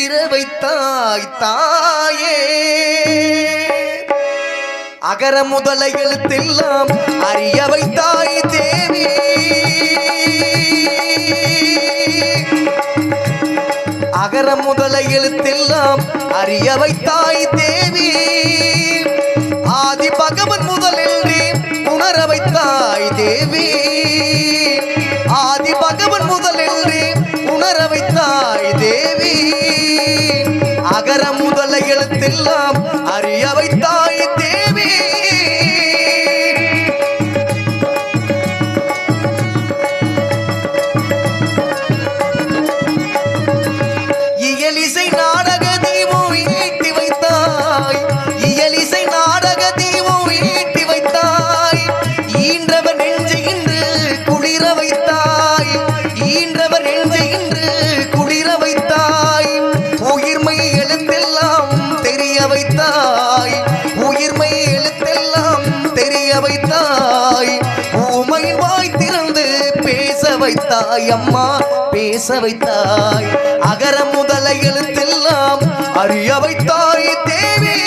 பிறவை தாய். தாயே அகர முதல எழுத்தெல்லாம் அறியவை தாய் தேவி. அகர முதல எழுத்தெல்லாம் அறியவை தாய் தேவி. ஆதி பகவன் முதலின்றி உணரவை தாய் தேவி. ஆதி பகவன் முதலின்றி உணரவை வைத்தாய் தேவி. அகர முதல எழுத்தெல்லாம் அறிய வைத்தாய். வைத்தாய் அம்மா பேச வைத்தாய். அகர முதல எழுத்தெல்லாம் அறிய வைத்தாய் தேவி.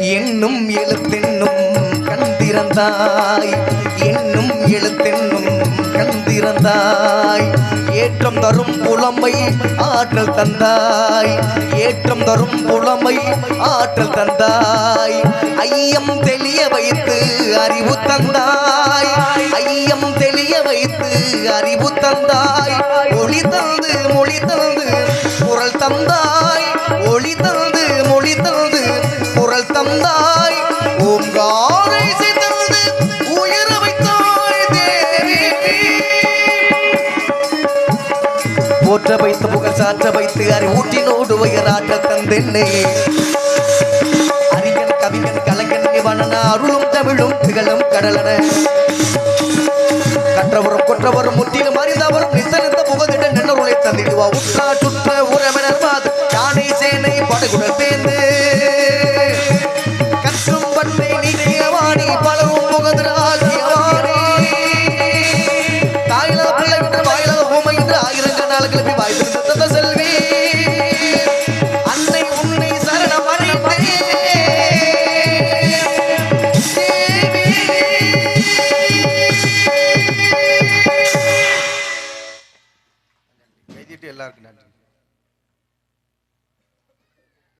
என்னும் எழுத்தென்னும் கண் திறந்தாய். என்னும் எழுத்தென்னும் பிறந்தாய். ஏற்றம் தரும் புலமை ஆற்றல் தந்தாய். ஏற்றம் தரும் புலமை ஆற்றல் தந்தாய். ஐயம் தெளிய வைத்து அறிவு தந்தாய். ஐயம் தெளிய வைத்து அறிவு தந்தாய். ஒளி தந்து மொழி தந்து குரல் தந்தாய். ஒளி தந்து மொழி தந்து குரல் தந்தாய். ஓம் போற்ற வைத்து புகழ் சாற்ற வைத்து அறிவூட்டினோடு உயராற்ற தந்தென்னை. அறிஞன் கவிஞன் கலைஞன் நிவனன அருளும் தமிழும் திகழும் கடலன. கற்றவரும் கொற்றவரும் முற்றிலும் அறிந்தவரும் நித்த நித்த முகதிட நின்னருளை தந்திடுவா. உட்காற்று கால கிளப்பி வாய்ப்பு சத்தத்தை செல்வி. அன்னை எல்லாருக்கும் நன்றி.